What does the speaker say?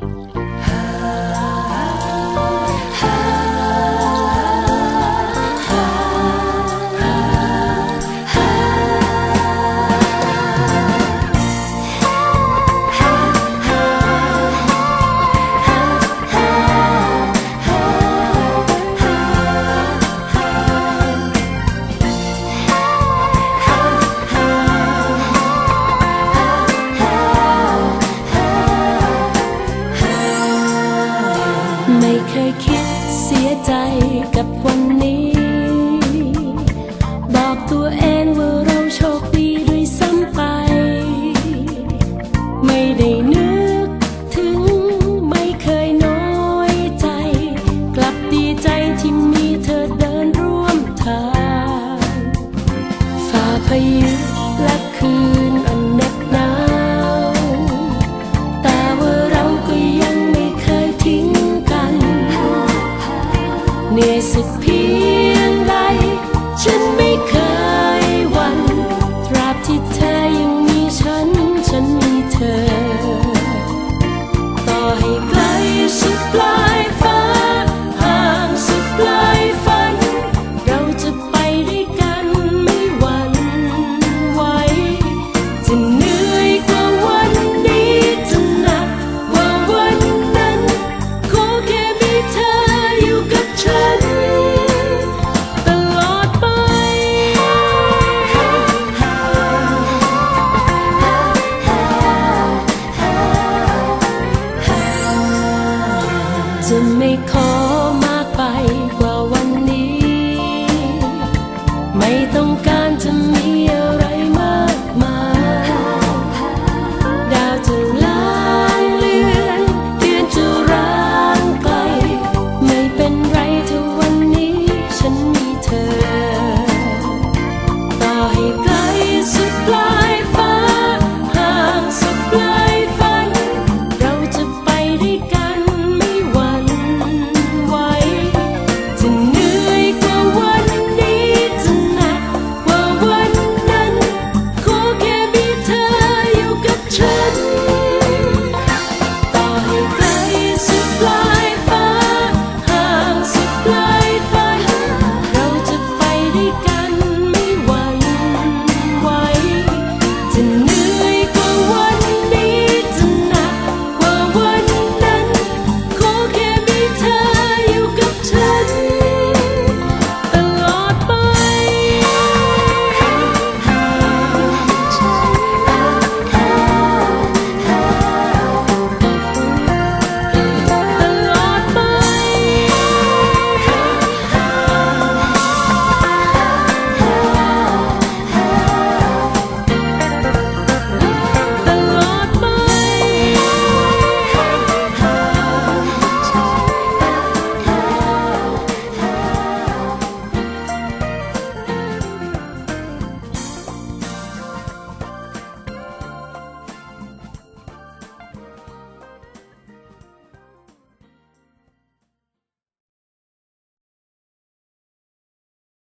ไสียใจกับวันนี้ บอกตัวเองว่าเราโชคดีด้วยซ้ำไป ไม่ได้นึกถึงไม่เคยน้อยใจ กลับดีใจที่มีเธอเดินร่วมทางฝ่าพายุและคืน could ไม่ขอ